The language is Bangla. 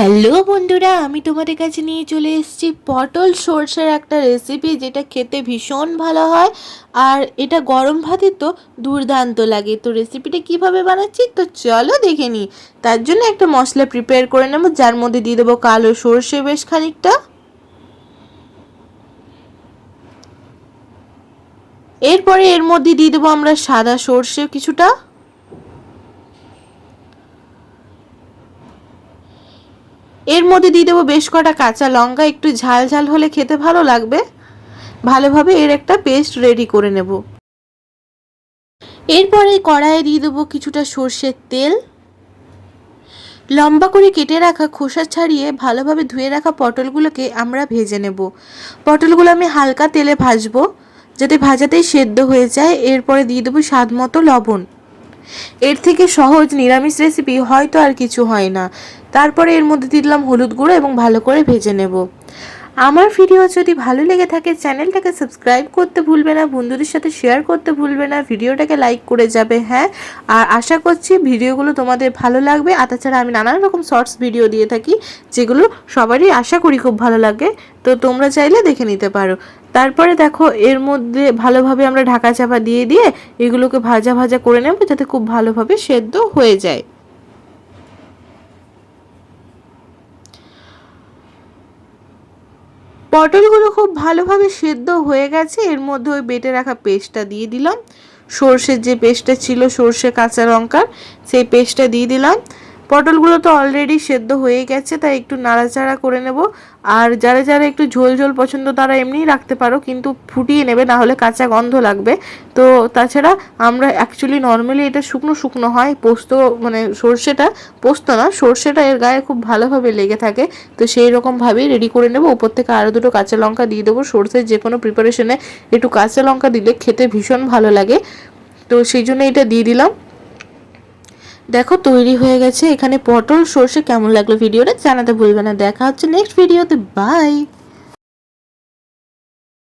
হ্যালো বন্ধুরা, আমি তোমাদের কাছে নিয়ে চলে এসেছি পটল সর্ষের একটা রেসিপি যেটা খেতে ভীষণ ভালো হয়। আর এটা গরম ভাতে তো দুর্দান্ত লাগে। তো রেসিপিটা কীভাবে বানাচ্ছি? তো চলো দেখে নিই। তার জন্য একটা মশলা প্রিপেয়ার করে নেব, যার মধ্যে দিয়ে দেবো কালো সর্ষে বেশ খানিকটা। এরপরে এর মধ্যে দিয়ে দেবো আমরা সাদা সর্ষে কিছুটা। এর মধ্যে দিয়ে দেবো বেশ কটা কাঁচা লঙ্কা, একটু ঝাল ঝাল হলে খেতে ভালো লাগবে। ভালোভাবে এর একটা পেস্ট রেডি করে নেব। এরপরে কড়াইয়ে দিয়ে দেবো কিছুটা সর্ষের তেল। লম্বা করে কেটে রাখা খোসা ছাড়িয়ে ভালোভাবে ধুয়ে রাখা পটলগুলোকে আমরা ভেজে নেব। পটলগুলো আমি হালকা তেলে ভাজবো, যাতে ভাজাতেই সেদ্ধ হয়ে যায়। এরপরে দিয়ে দেবো স্বাদ মতো লবণ। এর থেকে সহজ নিরামিষ রেসিপি হয়তো আর কিছু হয় না। তারপরে এর মধ্যে দিলাম হলুদ গুঁড়ো এবং ভালো করে ভেজে নেব। আমার ভিডিও যদি ভালো লেগে থাকে, চ্যানেলটাকে সাবস্ক্রাইব করতে ভুলবে না, বন্ধুদের সাথে শেয়ার করতে ভুলবে না, ভিডিওটাকে লাইক করে যাবে হ্যাঁ? আর আশা করছি ভিডিওগুলো তোমাদের ভালো লাগবে। আর তাছাড়া আমি নানান রকম শর্টস ভিডিও দিয়ে থাকি, যেগুলো সবারই আশা করি খুব ভালো লাগে। তো তোমরা চাইলে দেখে নিতে পারো। তারপরে দেখো, এর মধ্যে ভালোভাবে আমরা ঢাকা চাপা দিয়ে দিয়ে এগুলোকে ভাজা ভাজা করে নেব, যাতে খুব ভালোভাবে সেদ্ধ হয়ে যায়। পটলগুলো খুব ভালোভাবে সেদ্ধ হয়ে গেছে। এর মধ্যে ওই বেটে রাখা পেস্টটা দিয়ে দিলাম। সর্ষের যে পেস্টটা ছিল, সর্ষে কাঁচা লঙ্কার, সেই পেস্টটা দিয়ে দিলাম। পটলগুলো তো অলরেডি সেদ্ধ হয়ে গেছে, তাই একটু নাড়াচাড়া করে নেব। আর যারা যারা একটু ঝোল ঝোল পছন্দ, তারা এমনিই রাখতে পারো, কিন্তু ফুটিয়ে নেবে না হলে কাঁচা গন্ধ লাগবে। তো তাছাড়া আমরা অ্যাকচুয়ালি নর্মালি এটা শুকনো শুকনো হয়, পোস্ত মানে সর্ষেটা, পোস্ত না, সর্ষেটা এর গায়ে খুব ভালোভাবে লেগে থাকে। তো সেই রকমভাবেই রেডি করে নেব। উপর থেকে আরও দুটো কাঁচা লঙ্কা দিয়ে দেবো। সর্ষের যে কোনো প্রিপারেশনে একটু কাঁচা লঙ্কা দিলে খেতে ভীষণ ভালো লাগে। তো সেই জন্য এটা দিয়ে দিলাম। দেখো, তৈরি হয়ে গেছে। এখানে পটল, সর্ষে কেমন লাগল ভিডিওটা জানাতে ভুলবে না। দেখা হচ্ছে নেক্সট ভিডিওতে বাই